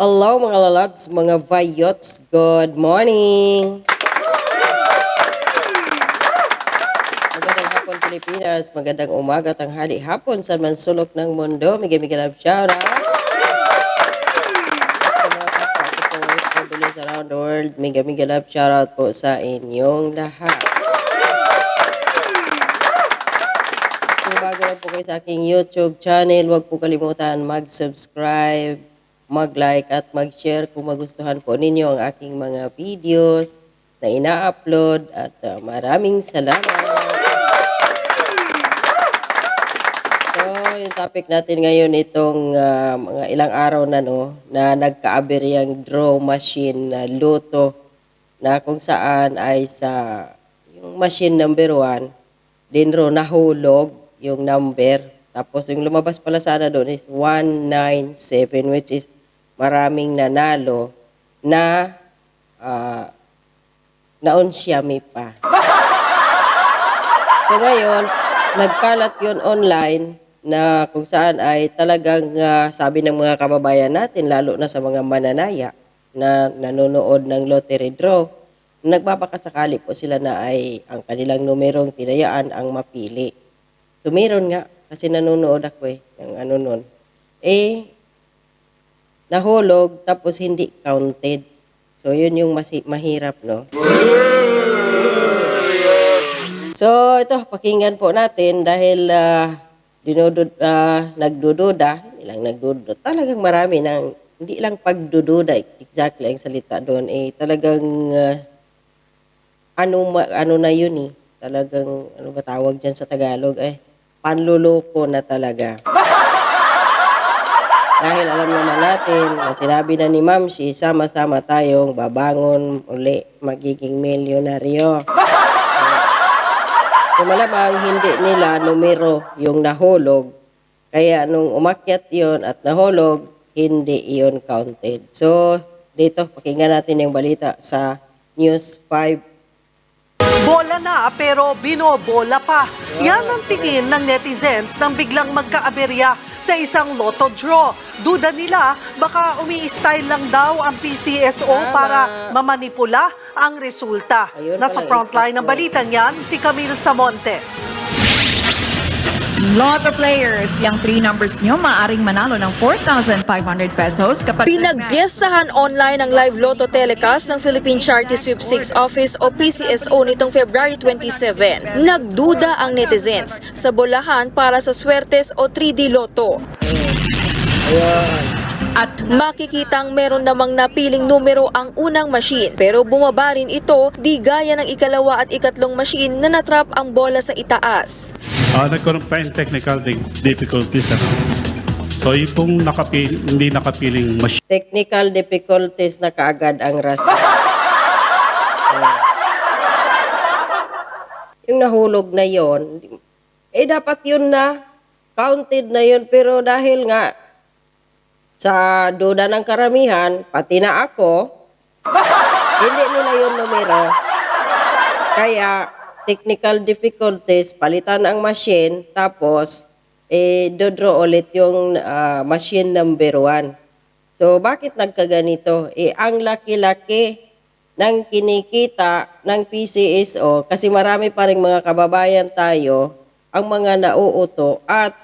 Hello mga lalabs, mga vayots, good morning! Magandang hapon Pilipinas, magandang umaga, tanghali, hapon sa man sulok ng mundo. Mega love shout out! At sa mga kapwa ko po OFWs around the world, mega love shout out po sa inyong lahat. Kung bago lang po kayo sa aking YouTube channel, huwag po kalimutan mag-subscribe, mag-like at mag-share kung magustuhan po ninyo ang aking mga videos na ina-upload at uh, maraming salamat. So, yung topic natin ngayon itong uh, mga ilang araw na no na nagka-aberyang draw machine na luto na kung saan ay sa yung machine number one, din ro nahulog yung number. Tapos yung lumabas pala sana doon is 197 which is maraming nanalo na uh, naunsyami pa. So ngayon, nagkalat yun online na kung saan ay talagang ah, sabi ng mga kababayan natin, lalo na sa mga mananaya na nanonood ng lottery draw, nagbabakasakali po sila na ay ang kanilang numerong tinayaan ang mapili. So meron nga, kasi nanonood ako eh, ng ano nun. Eh, nahulog tapos hindi counted. So yun yung masi- mahirap, no? So ito, pakinggan po natin dahil uh, dinudud, ah, nagdududa, hindi lang nagdududa, talagang marami ng, hindi lang pagdududa, exactly ang salita doon, eh talagang ah, ano, ano na yun eh, talagang, ano ba tawag dyan sa Tagalog, eh, panluloko na talaga. Dahil alam naman natin na sinabi na ni Ma'am si sama-sama tayong babangon uli, magiging milyonaryo. So malamang hindi nila numero yung nahulog. Kaya nung umakyat yon at nahulog, hindi iyon counted. So dito, pakinggan natin yung balita sa News 5 Bola na pero binobola pa. Yan ang tingin ng netizens nang biglang magkaaberya sa isang lotto draw. Duda nila baka umi-style lang daw ang PCSO Tama. para mamanipula ang resulta. Ayun Nasa frontline ng yun. balitang yan si Camille Samonte. Lotto players, yung three numbers nyo maaring manalo ng 4,500 pesos kapag... Pinagpiestahan online ang live lotto telecast ng Philippine Charity Sweepstakes Office o PCSO nitong February 27. Nagduda ang netizens sa bolahan para sa Swertes o 3D Lotto. At Makikitang meron namang napiling numero ang unang machine pero bumaba rin ito di gaya ng ikalawa at ikatlong machine na natrap ang bola sa itaas. Ah, nagkaroon pa yung technical di- difficulties. So, yung pong nakapil, hindi nakapiling machine, technical difficulties na kaagad ang rason. Oh. yung nahulog na yon, eh dapat yun na, counted na yun, pero dahil nga sa duda ng karamihan, pati na ako, hindi nila yun numero. Kaya, technical difficulties, palitan ang machine, tapos, eh, dodraw ulit yung ah, machine number one. So, bakit nagkaganito? Eh, ang laki-laki ng kinikita ng PCSO, kasi marami pa rin mga kababayan tayo, ang mga nauuto at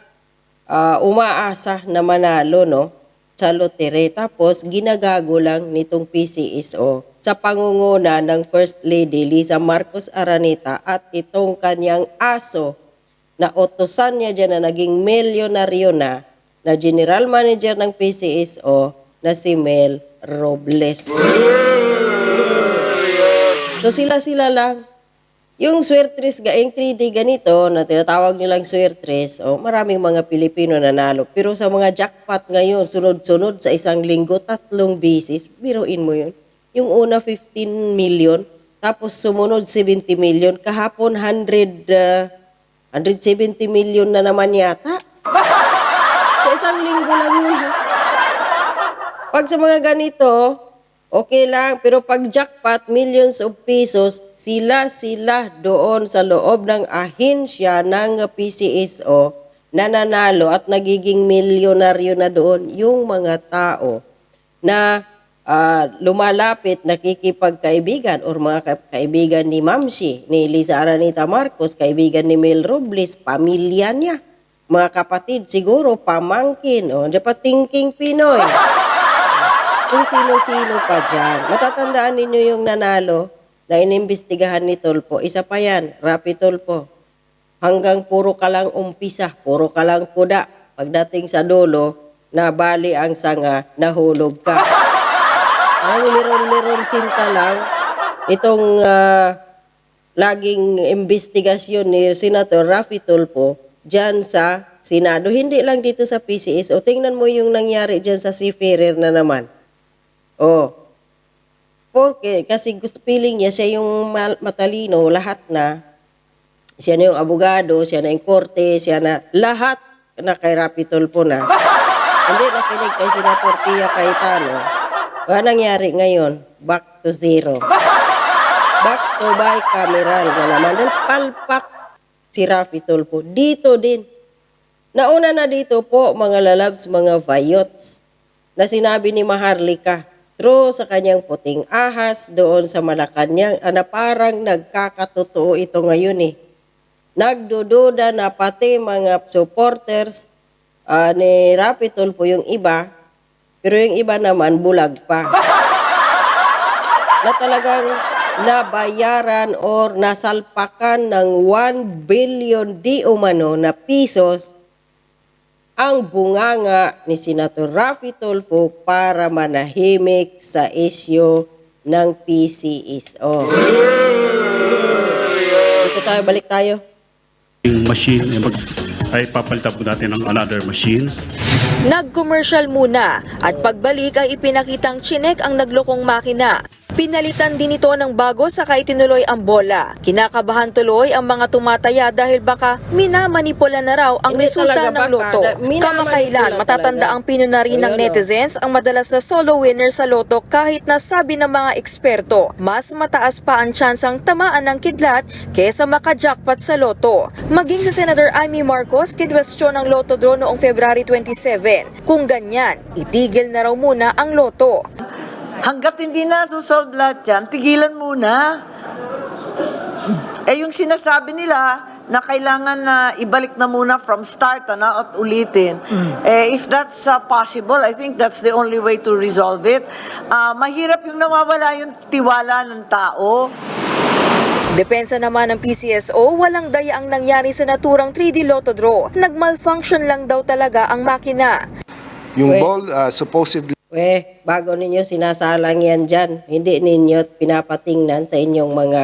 ah, umaasa na manalo, no? Sa lotere. Tapos, ginagago lang nitong PCSO sa pangunguna ng First Lady Lisa Marcos Araneta at itong kanyang aso na utusan niya dyan na naging milyonaryo na na general manager ng PCSO na si Mel Robles. So sila-sila lang. Yung swertres, yung 3D ganito, na tinatawag nilang swertres, oh, maraming mga Pilipino nanalo. Pero sa mga jackpot ngayon, sunod-sunod sa isang linggo, tatlong bisis, biruin mo yun. Yung una, 15 million, tapos sumunod, 70 million. Kahapon, 100, uh, 170 million na naman yata. Sa isang linggo lang yun, ha? Pag sa mga ganito, okay lang. Pero pag jackpot, millions of pesos, sila-sila doon sa loob ng ahensya ng PCSO nananalo at nagiging milyonaryo na doon yung mga tao na ah, lumalapit, nakikipagkaibigan or mga ka- kaibigan ni Mamsi, ni Liza Aranita Marcos, kaibigan ni Mel Robles, pamilya niya, mga kapatid siguro, pamangkin, o, dapat thinking Pinoy. Kung sino-sino pa dyan. Matatandaan ninyo yung nanalo na inimbestigahan ni Tulpo. Isa pa yan, Rapi Tulpo. Hanggang puro ka lang umpisa, puro ka lang kuda. Pagdating sa dulo, nabali ang sanga, nahulog ka. Parang liron-liron sinta lang. Itong ah, laging investigasyon ni Senator Rafi Tulpo dyan sa Senado. Hindi lang dito sa PCS. O tingnan mo yung nangyari dyan sa Seafarer na naman. Oh. Porque, kasi gusto feeling niya, siya yung matalino, lahat na. Siya na yung abogado, siya na yung korte, siya na, lahat na kay Rapitol po na. Hindi nakinig kay Senator Pia Cayetano. Ano nangyari ngayon? Back to zero. Back to bicameral na naman. Dahil palpak si Rafi Tulfo. Dito din. Nauna na dito po, mga lalabs, mga vayots, na sinabi ni Maharlika, true sa kanyang puting ahas doon sa Malacanang, na parang nagkakatotoo ito ngayon eh. Nagdududa na pati mga supporters ah, ni Rapi Tulfo yung iba, pero yung iba naman bulag pa. na talagang nabayaran or nasalpakan ng 1 billion di umano na pisos ang bunganga ni Senator Rafi Tulfo para manahimik sa isyo ng PCSO. Dito tayo, balik tayo. Yung machine, eh, mag, ay papalitan po natin ng another machines. Nag-commercial muna at pagbalik ay ipinakitang chinek ang naglokong makina. Pinalitan din ito ng bago saka itinuloy ang bola. Kinakabahan tuloy ang mga tumataya dahil baka minamanipula na raw ang Hindi resulta ng loto. Kamakailan matatanda talaga. ang pinunari ng netizens ang madalas na solo winner sa loto kahit na sabi ng mga eksperto, mas mataas pa ang tsansang tamaan ng kidlat kesa makajackpot sa loto. Maging si Senator Amy Marcos kinwestiyon ang loto draw noong February 27. Kung ganyan, itigil na raw muna ang loto. Hanggat hindi na susolve lahat yan, tigilan muna. Eh yung sinasabi nila na kailangan na ibalik na muna from start ano, at ulitin. Eh, if that's uh, possible, I think that's the only way to resolve it. Ah, mahirap yung nawawala yung tiwala ng tao. Depensa naman ng PCSO, walang daya ang nangyari sa naturang 3D Lotto draw. Nag-malfunction lang daw talaga ang makina. Yung Wait. ball uh, supposedly We, bago ninyo sinasalang yan dyan, hindi ninyo pinapatingnan sa inyong mga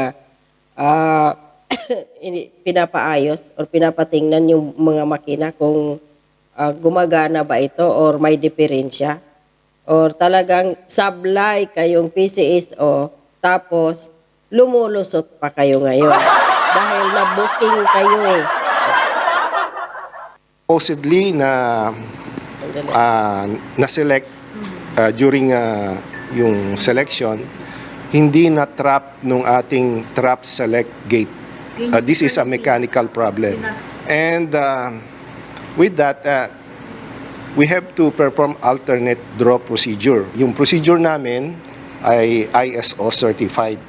ini- pinapaayos or pinapatingnan yung mga makina kung ah, gumagana ba ito or may diferensya or talagang sablay kayong PCSO tapos lumulusot pa kayo ngayon dahil na-booking kayo eh. supposedly na uh, na-select uh, during uh, yung selection hindi na trap nung ating trap select gate. Uh, this is a mechanical problem. And uh, with that uh, we have to perform alternate draw procedure. Yung procedure namin ay ISO certified.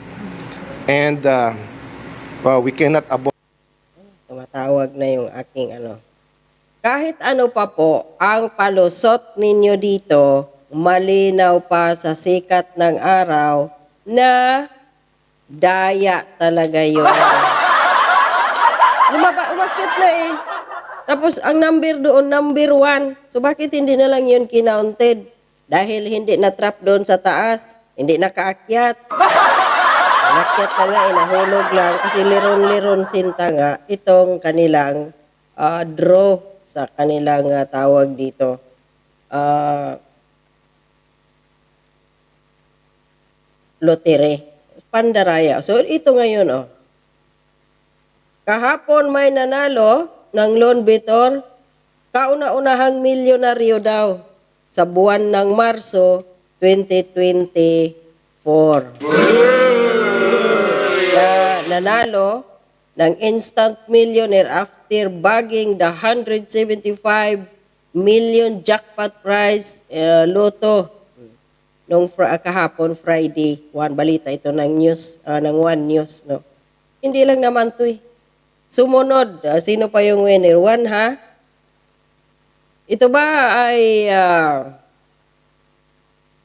And uh, well, we cannot avoid Tumatawag na yung aking ano. Kahit ano pa po, ang palusot ninyo dito, malinaw pa sa sikat ng araw na daya talaga yun. Lumaba, umakyat na eh. Tapos ang number doon, number one. So bakit hindi na lang yun kinounted? Dahil hindi na-trap doon sa taas. Hindi nakaakyat. Nakyat na nga, inahulog lang kasi liron-liron sinta nga itong kanilang ah, draw sa kanilang ah, tawag dito. Ah, lotere. Pandaraya. So ito ngayon oh. Kahapon may nanalo ng loan betor, kauna-unahang milyonaryo daw sa buwan ng Marso 2024 na nanalo ng instant millionaire after bagging the 175 million jackpot prize uh, loto. Nung fr- kahapon Friday, one balita ito ng news ah, ng One News, no. Hindi lang naman 'to eh. Sumunod, ah, sino pa yung winner? One ha? Ito ba ay ah,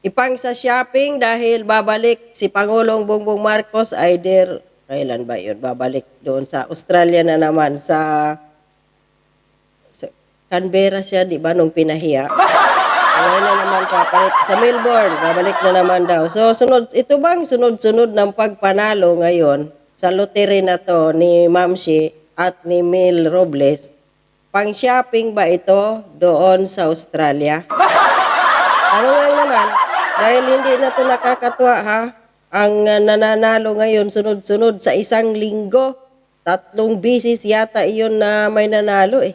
ipang sa shopping dahil babalik si Pangulong Bongbong Marcos either kailan ba yun? Babalik doon sa Australia na naman sa, sa Canberra siya, di ba, nung pinahiya. Ngayon na naman kapalit. Sa Melbourne, babalik na naman daw. So, sunod, ito bang sunod-sunod ng pagpanalo ngayon sa lotery na to ni Ma'am Shi at ni Mel Robles, pang shopping ba ito doon sa Australia? Tanong lang naman, dahil hindi na to nakakatuwa ha, ang uh, nananalo ngayon sunod-sunod sa isang linggo, tatlong bisis yata iyon na may nanalo eh.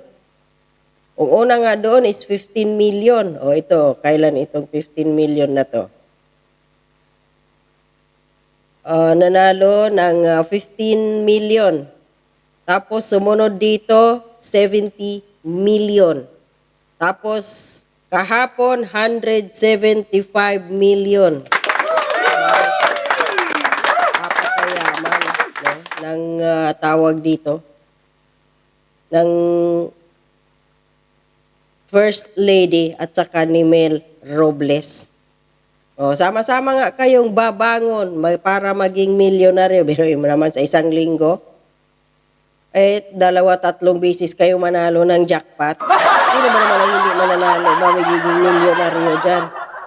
Ang una nga doon is 15 million. O ito, kailan itong 15 million na to? Ah, nanalo ng ah, 15 million. Tapos sumunod dito, 70 million. Tapos kahapon, 175 million. Apakayaman no? ng ah, tawag dito. Ng First Lady at saka ni Mel Robles. O, sama-sama nga kayong babangon para maging milyonaryo. Pero mo naman sa isang linggo, eh, dalawa, tatlong bisis kayo manalo ng jackpot. Sino ba naman ang hindi mananalo, mamigiging milyonaryo dyan?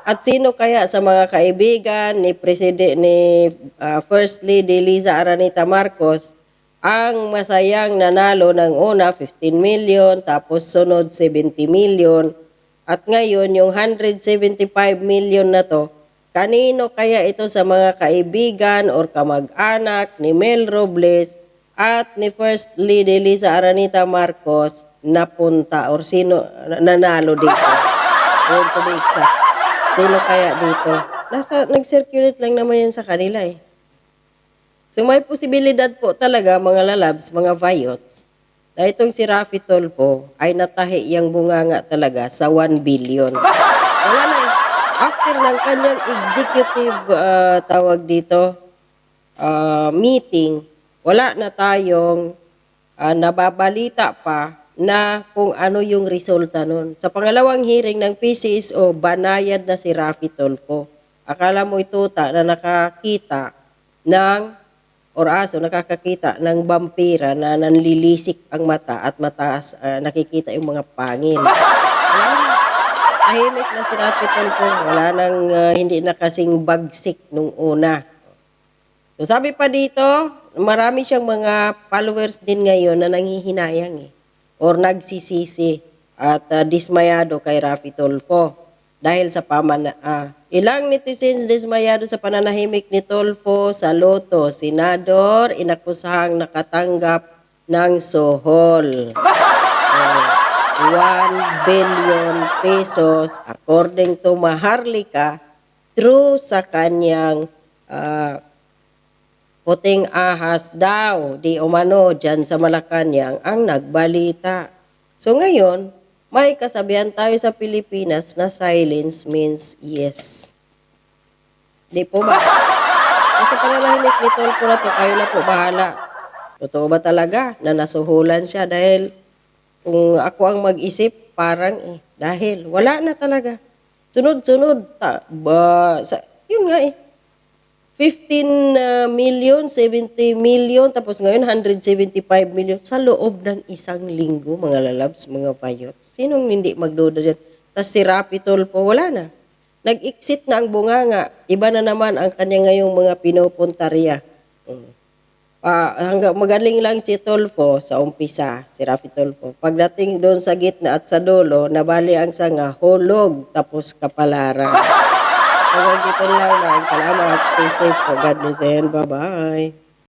At sino kaya sa mga kaibigan ni President ni ah, First Lady Liza Aranita Marcos ang masayang nanalo ng una 15 million tapos sunod 70 million. At ngayon yung 175 million na to kanino kaya ito sa mga kaibigan or kamag-anak ni Mel Robles at ni First Lady Liza Aranita Marcos napunta or sino nanalo dito? Yun to be exact. Sino kaya dito? Nasa nag-circulate lang naman yan sa kanila eh So may posibilidad po talaga mga lalabs, mga vayots, na itong si Rafi Tolpo ay natahi yung bunganga talaga sa 1 billion. Wala na eh. After ng kanyang executive ah, tawag dito, ah, meeting, wala na tayong ah, nababalita pa na kung ano yung resulta nun. Sa pangalawang hearing ng PCSO, banayad na si Rafi Tolpo. Akala mo ito ta na nakakita ng or aso nakakakita ng vampira na nanlilisik ang mata at mataas ah, nakikita yung mga pangil. Tahimik na si Tolpo. Wala nang ah, hindi na kasing bagsik nung una. So sabi pa dito, marami siyang mga followers din ngayon na nanghihinayang eh. Or nagsisisi at ah, dismayado kay Rafi Tolpo. Dahil sa pamana... ah, ilang netizens dismayado sa pananahimik ni Tolpo sa Loto. Senador, inakusahang nakatanggap ng sohol. Oh, 1 billion pesos according to Maharlika through sa kanyang ah, puting ahas daw, di umano dyan sa Malacanang ang nagbalita. So ngayon, may kasabihan tayo sa Pilipinas na silence means yes. Di po ba? Kasi pananahimik ni Tolpo na to, kayo na po bahala. Totoo ba talaga na nasuhulan siya dahil kung ako ang mag-isip, parang eh, dahil wala na talaga. Sunod-sunod, ta, ba, sa, yun nga eh, 15 uh, million, 70 million, tapos ngayon 175 million sa loob ng isang linggo, mga lalabs, mga payots. Sinong hindi magduda dyan? Tapos si Rapi Tolpo, wala na. Nag-exit na ang bunganga. Iba na naman ang kanya ngayong mga pinupuntarya. Mm. Ah, hanggang magaling lang si Tolpo sa umpisa, si Rafi Tolpo. Pagdating doon sa gitna at sa dulo, nabali ang sanga, hulog, tapos kapalaran. Hanggang dito lang. Maraming salamat. Stay safe. God bless and bye-bye.